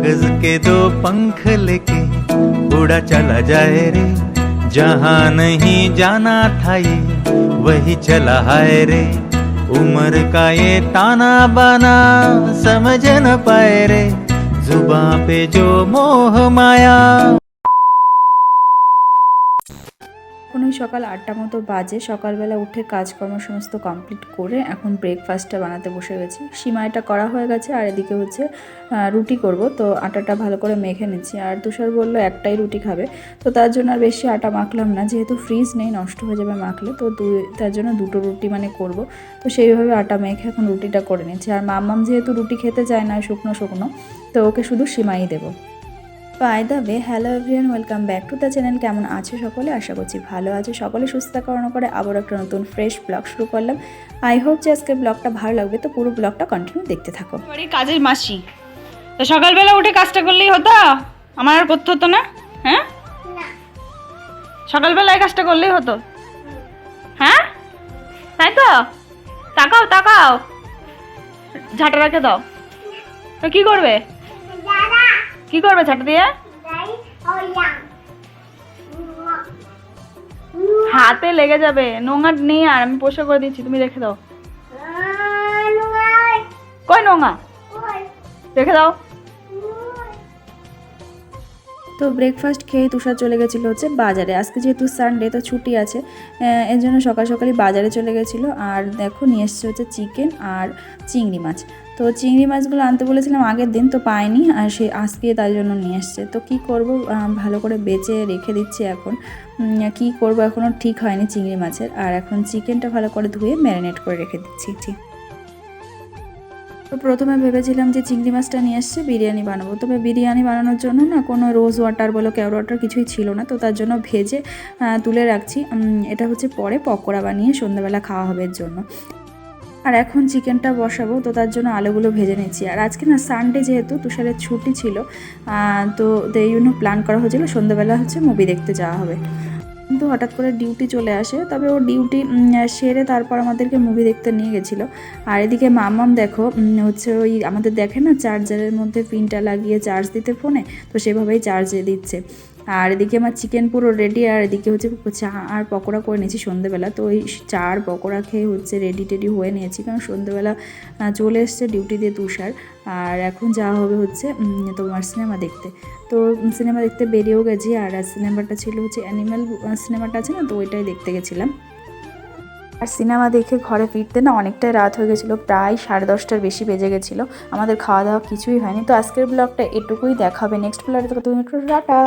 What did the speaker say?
कागज़ के दो पंख लेके उड़ा चला जाए रे। जहाँ नहीं जाना था ये, वही चला है रे। उम्र का ये ताना बाना समझ न पाए रे। जुबा पे जो मोह माया সকাল আটটা মতো বাজে। সকালবেলা উঠে কাজকর্ম সমস্ত কমপ্লিট করে এখন ব্রেকফাস্টটা বানাতে বসে গেছি। সিমাইটা করা হয়ে গেছে আর এদিকে হচ্ছে রুটি করব। তো আটাটা ভালো করে মেখে নিচ্ছি। আর তুষার বলল, একটাই রুটি খাবে। তো তার জন্য আর বেশি আটা মাখলাম না। যেহেতু ফ্রিজ নেই, নষ্ট হয়ে যাবে মাখলে, তো দু- তার জন্য দুটো রুটি মানে করব। তো সেইভাবে আটা মেখে এখন রুটিটা করে নিচ্ছি। আর মাম্মাম যেহেতু রুটি খেতে চায় না, শুকনো শুকনো, তো ওকে শুধু সিমাই দেবো। By the way hello everyone welcome back to the channel কেমন আছো সকলে? আশা করছি ভালো আছে। সকলে সুস্থ কারণ করে আবার একটা নতুন ফ্রেশ ব্লগ শুরু করলাম। আই হোপ যে আজকের ব্লগটা ভালো লাগবে তো পুরো ব্লগটা কন্টিনিউ দেখতে থাকো। কাজের মাসি। তো সকালবেলা উঠে কাজটা করলেই হতো? আমার আর করতে হতো না? হ্যাঁ? সকালবেলা এই কাজটা করলেই হতো? হ্যাঁ? তাই তো? তাকাও তাকাও। ঝাঁটা রেখে দাও। তো কি করবে? কি করবে ছাঁটা দিয়ে? হাতে লেগে যাবে। নোংা নেই আর আমি পোষা করে দিচ্ছি তুমি রেখে দাও। কয় নোংা রেখে দাও। তো ব্রেকফাস্ট খেয়ে তুষার চলে গেছিল হচ্ছে বাজারে। আজকে যেহেতু সানডে তো ছুটি আছে। এর জন্য সকাল সকালই বাজারে চলে গেছিল। আর দেখো, নিয়ে এসছে হচ্ছে চিকেন আর চিংড়ি মাছ। তো চিংড়ি মাছগুলো আনতে বলেছিলাম আগের দিন, তো পাইনি। আর সে আজকে তার জন্য নিয়ে এসছে। তো কি করব? ভালো করে বেচে রেখে দিচ্ছি এখন। কি করব? এখনও ঠিক হয়নি চিংড়ি মাছের। আর এখন চিকেনটা ভালো করে ধুয়ে ম্যারিনেট করে রেখে দিচ্ছি। ঠিক। তো প্রথমে ভেবেছিলাম যে চিংড়ি মাছটা নিয়ে এসছে, বিরিয়ানি বানাবো। তবে বিরিয়ানি বানানোর জন্য না কোনো রোজ ওয়াটার বলো কেওড়া ওয়াটার কিছুই ছিল না। তো তার জন্য ভেজে তুলে রাখছি। এটা হচ্ছে পরে পকোড়া বানিয়ে সন্ধ্যাবেলা খাওয়া হবে এর জন্য। আর এখন চিকেনটা বসাবো, তো তার জন্য আলুগুলো ভেজে নিচ্ছি। আর আজকে না সানডে যেহেতু, তুষারের ছুটি ছিল তো এই জন্য প্ল্যান করা হয়েছিল সন্ধ্যাবেলা হচ্ছে মুভি দেখতে যাওয়া হবে। কিন্তু হঠাৎ করে ডিউটি চলে আসে। তবে ও ডিউটি সেরে তারপর আমাদেরকে মুভি দেখতে নিয়ে গেছিল। আর এদিকে মামাম দেখো হচ্ছে ওই আমাদের দেখে না চার্জারের মধ্যে পিনটা লাগিয়ে চার্জ দিতে ফোনে তো সেভাবেই চার্জে দিচ্ছে। আর এদিকে আমার চিকেন পুরো রেডি আর এদিকে হচ্ছে চা আর পকোড়া করে নিয়েছি সন্ধ্যেবেলা তো ওই চা আর পকোড়া খেয়ে হচ্ছে রেডি টেডি হয়ে নিয়েছি, কারণ সন্ধ্যেবেলা চলে এসছে ডিউটি দিয়ে তুষার। আর এখন যাওয়া হবে হচ্ছে তোমার সিনেমা দেখতে। তো সিনেমা দেখতে বেরিয়েও গেছি, আর সিনেমাটা ছিল হচ্ছে অ্যানিম্যাল সিনেমাটা আছে না, তো ওইটাই দেখতে গেছিলাম। আর সিনেমা দেখে ঘরে ফিরতে না অনেকটাই রাত হয়ে গেছিল, প্রায় সাড়ে দশটার বেশি বেজে গেছিল। আমাদের খাওয়া দাওয়া কিছুই হয়নি। তো আজকের ব্লগটা এটুকুই দেখাবে। নেক্সট ব্লগে তো তুমি একটু টাটা।